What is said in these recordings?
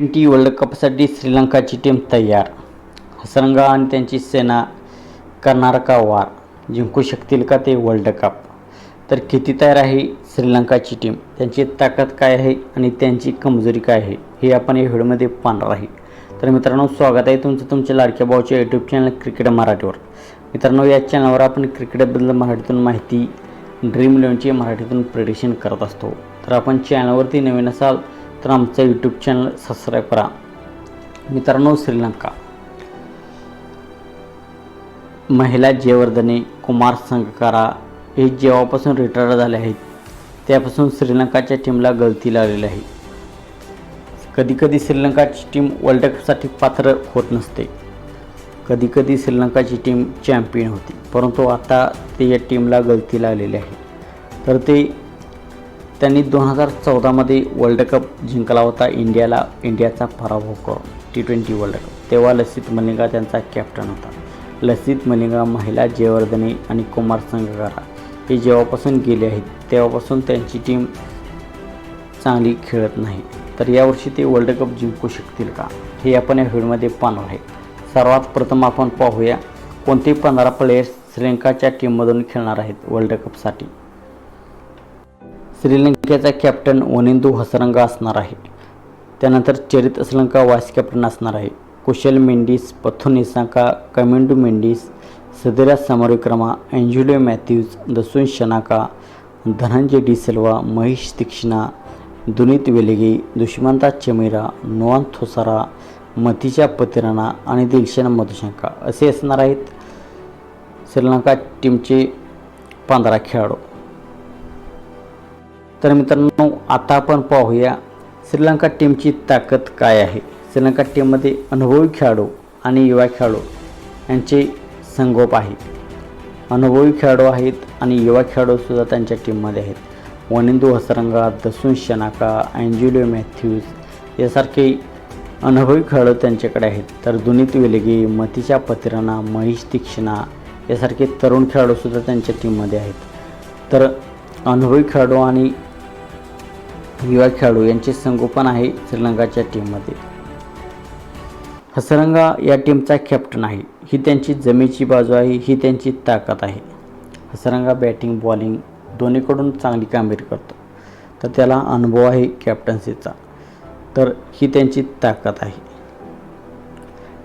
Twenty world कपसाठी श्रीलंकाची team तयार. हसरंगा आणि त्यांची सेना करणार का वार. जिंकू शकतील का ते वर्ल्ड कप? तर किती तयार आहे श्रीलंकाची टीम? त्यांची ताकद काय आहे आणि त्यांची कमजोरी काय आहे? हे आपण या व्हिडिओमध्ये पाहणार आहे. तर मित्रांनो स्वागत आहे तुमचं तुमच्या लाडक्या भाऊच्या यूट्यूब चॅनल क्रिकेट मराठीवर. मित्रांनो या चॅनलवर आपण क्रिकेटबद्दल मराठीतून माहिती ड्रीम इलेव्हनची मराठीतून प्रेडिशन करत असतो. तर आपण चॅनलवरती नवीन असाल तर आमचं यूट्यूब चॅनल सबस्क्राईब करा. मित्रांनो श्रीलंका. महिला जयवर्धने कुमार संगकारा हे जेव्हापासून रिटायर झाले आहेत त्यापासून श्रीलंकाच्या टीमला गळती लागलेली आहे. कधीकधी श्रीलंकाची टीम वर्ल्ड कपसाठी पात्र होत नसते. कधीकधी श्रीलंकाची टीम चॅम्पियन होती. परंतु आता ते या टीमला गळती लागलेली आहे. तर ते त्यांनी दोन हजार चौदामध्ये वर्ल्ड कप जिंकला होता. इंडियाला इंडियाचा पराभव करून. टी ट्वेंटी वर्ल्ड कप तेव्हा लसित मलिंगा त्यांचा कॅप्टन होता. लसित मलिंगा महिला जयवर्धने आणि कुमार संगकारा हे जेव्हापासून गेले आहेत तेव्हापासून त्यांची टीम चांगली खेळत नाही. तर यावर्षी ते वर्ल्ड कप जिंकू शकतील का? हे आपण या व्हिडिओमध्ये पाहणार आहे. सर्वात प्रथम आपण पाहूया कोणते पंधरा प्लेयर्स श्रीलंकाच्या टीममधून खेळणार आहेत वर्ल्ड कपसाठी श्रीलंकेचा कॅप्टन वनिंदू हसरंगा असणार आहे. त्यानंतर चरित श्रीलंका वाईस कॅप्टन असणार आहे. कुशल मेंडिस पथू निसांका कमेंडू मेंडिस सदिरा समरविक्रमा एंजुलिओ मॅथ्यूज दसून शनाका धनंजय डी सिल्वा महेश दीक्षिणा दुनीत वेलिगे दुष्मंता चमेरा नोवान थोसारा मतीच्या पतिराणा आणि दिलशन मधुशंका असे असणार आहेत श्रीलंका टीमचे पंधरा खेळाडू. तर मित्रांनो आता आपण पाहूया श्रीलंका टीमची ताकद काय आहे. श्रीलंका टीममध्ये अनुभवी खेळाडू आणि युवा खेळाडू यांचे संगोप आहे. अनुभवी खेळाडू आहेत आणि युवा खेळाडूसुद्धा त्यांच्या टीममध्ये आहेत. वनिंदू हसरंगा दसून शनाका अँजुलिओ मॅथ्यूज यासारखे अनुभवी खेळाडू त्यांच्याकडे आहेत. तर दुनीत वेलगे मतीच्या पतिराणा महेश तीक्ष्णा यासारखे तरुण खेळाडूसुद्धा त्यांच्या टीममध्ये आहेत. तर अनुभवी खेळाडू आणि युवा खेळाडू यांचे संगोपन आहे श्रीलंकाच्या टीममध्ये हसरंगा या टीमचा कॅप्टन आहे. ही त्यांची जमेची बाजू आहे ही त्यांची ताकद आहे. हसरंगा बॅटिंग बॉलिंग दोन्हीकडून चांगली कामगिरी करतो. तर त्याला अनुभव आहे कॅप्टन्सीचा तर ही त्यांची ताकद आहे.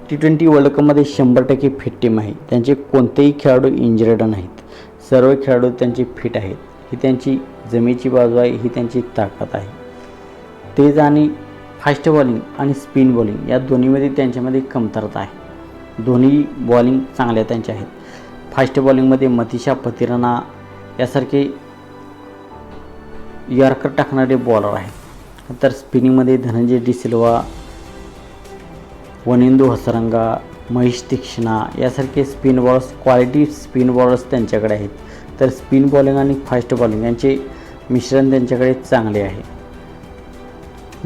टी ट्वेंटी वर्ल्ड कपमध्ये शंभर टक्के फिट टीम आहे. त्यांचे कोणतेही खेळाडू इंजर्ड नाहीत. सर्व खेळाडू त्यांचे फिट आहेत. ही त्यांची जमेची बाजू आहे ही त्यांची ताकद आहे. तेज आणि फास्ट बॉलिंग आणि स्पिन बॉलिंग या दोन्हीमध्ये त्यांच्यामध्ये कमतरता आहे. दोन्ही बॉलिंग चांगल्या त्यांच्या आहेत. फास्ट बॉलिंगमध्ये मतिशा पतिराणा यासारखे यॉर्कर टाकणारे बॉलर आहेत. तर स्पिनिंगमध्ये धनंजय डी सिल्वा वनिंदू हसरंगा महेश तीक्ष्णा यासारखे spin bowlers quality spin bowlers त्यांच्याकडे आहेत. तर स्पिन बॉलिंग आणि फास्ट बॉलिंग यांचे मिश्रण त्यांच्याकडे चांगले आहे.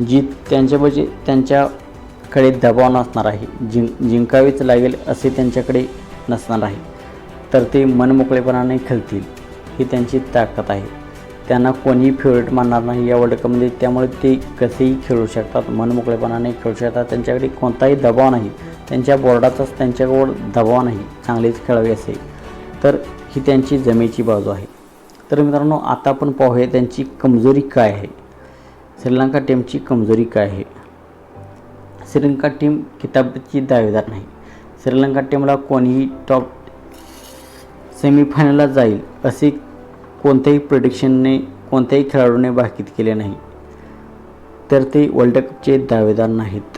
जी त्यांच्या म्हणजे त्यांच्याकडे दबाव नसणार आहे. जिंक जिंकावीच लागेल असे त्यांच्याकडे नसणार आहे. तर ते मनमोकळेपणाने खेळतील ही त्यांची ताकद आहे. त्यांना कोणीही फेवरेट मानणार नाही या वर्ल्ड कपमध्ये त्यामुळे ते कसेही खेळू शकतात मनमोकळेपणाने खेळू शकतात. त्यांच्याकडे कोणताही दबाव नाही. त्यांच्या बोर्डाचाच त्यांच्यावर दबाव नाही. चांगलेच खेळावे असे. तर ही त्यांची जमेची बाजू आहे. तर मित्रांनो आता आपण पाहूया त्यांची कमजोरी काय आहे. श्रीलंका टीमची कमजोरी काय आहे. श्रीलंका टीम किताबाची दावेदार नाही. श्रीलंका टीमला कोणीही टॉप सेमीफायनलला जाईल असे कोणत्याही प्रिडिक्शनने कोणत्याही खेळाडूने भाकीत केले नाही. तर ते वर्ल्ड कपचे दावेदार नाहीत.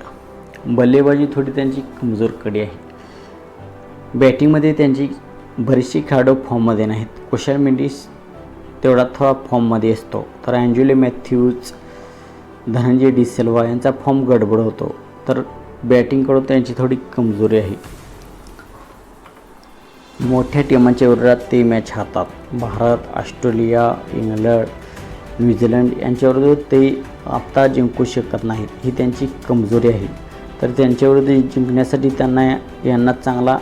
बल्लेबाजी थोडी त्यांची कमजोर कडी आहे. बॅटिंगमध्ये त्यांची बरेचसे खेळाडू फॉर्ममध्ये नाहीत. कुशल मेंडिस तेवढा थोडा फॉर्ममध्ये असतो. तर अँजुले मॅथ्यूज धनंजय डी सिल्वा यांचा फॉर्म गडबड होतो. तर बॅटिंगकडून त्यांची थोडी कमजोरी आहे. मोठ्या टीमांच्या विरोधात ते मॅच हातात. भारत ऑस्ट्रेलिया इंग्लंड न्यूझीलंड यांच्याविरुद्ध ते आत्ता जिंकू शकत नाहीत. ही त्यांची कमजोरी आहे. तर त्यांच्याविरुद्ध जिंकण्यासाठी त्यांना यांना चांगला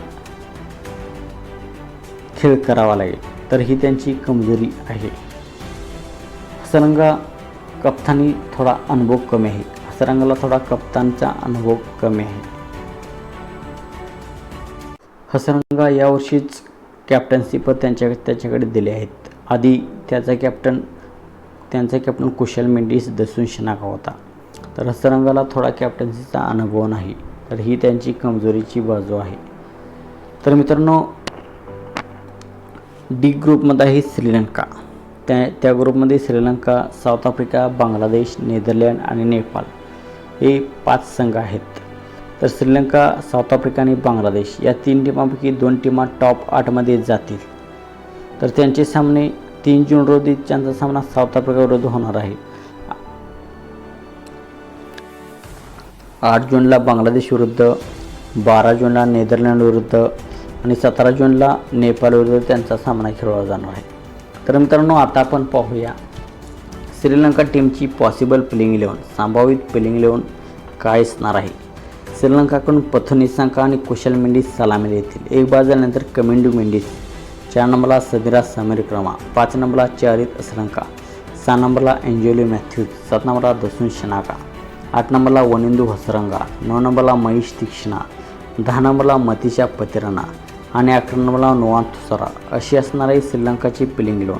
खेळ करावा लागेल. तर ही त्यांची कमजोरी आहे. हसरंगा कप्तानी थोडा अनुभव कमी आहे. हसरंगाला थोडा कप्तानचा अनुभव कमी आहे. हसरंगा यावर्षीच कॅप्टन्सी पद त्यांच्या त्याच्याकडे दिले आहेत. आधी त्याचा कॅप्टन त्यांचा कॅप्टन कुशल मेंडिस दसून शनाका होता. तर हसरंगाला थोडा कॅप्टन्सीचा अनुभव नाही. तर ही त्यांची कमजोरीची बाजू आहे. तर मित्रांनो डी ग्रुपमध्ये आहे श्रीलंका त्या त्या ग्रुपमध्ये Sri Lanka South Africa Bangladesh Netherland आणि नेपाळ हे पाच संघ आहेत. तर श्रीलंका साऊथ आफ्रिका आणि बांगलादेश या तीन टीमांपैकी दोन टीमा टॉप आठमध्ये जातील. तर त्यांचे सामने तीन जून रोजी त्यांचा सामना साऊथ आफ्रिका विरुद्ध होणार आहे. आठ जूनला बांगलादेश विरुद्ध बारा जूनला नेदरलँड विरुद्ध आणि सतरा जूनला नेपाळविरुद्ध त्यांचा सामना खेळवला जाणार आहे. तर मित्रांनो आता आपण पाहूया श्रीलंका टीमची पॉसिबल प्लेइंग इलेवन संभावित प्लेइंग इलेवन काय असणार आहे. श्रीलंकाकडून पथनिसांका आणि कुशल मेंडिस सलामी येतील एक बाद झाल्यानंतर कमेंडू मेंडिस चार नंबरला सदिरा समीर क्रमा पाच नंबरला चारित श्रीलंका सहा नंबरला एंजोली मॅथ्यूज सात नंबरला दसून शनाका आठ नंबरला वनिंदू हसरंगा नऊ नंबरला महेश तीक्ष्णा दहा नंबरला मतीशा पतिराना आणि अकरा नंबरला नोवान तुसारा अशी असणार आहे श्रीलंकाची पिलिंग इलेवन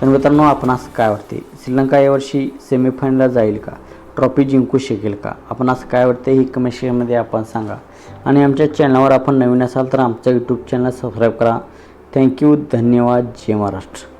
तर मित्रांनो आपणास काय वाटते? श्रीलंका यावर्षी सेमीफायनलला जाईल का? ट्रॉफी जिंकू शकेल का? आपणास काय वाटते? ही कमेंट सेक्शनमध्ये आपण सांगा. आणि आमच्या चॅनलवर आपण नवीन असाल तर आमचा यूट्यूब चॅनल सबस्क्राईब करा. थँक्यू धन्यवाद. जय महाराष्ट्र.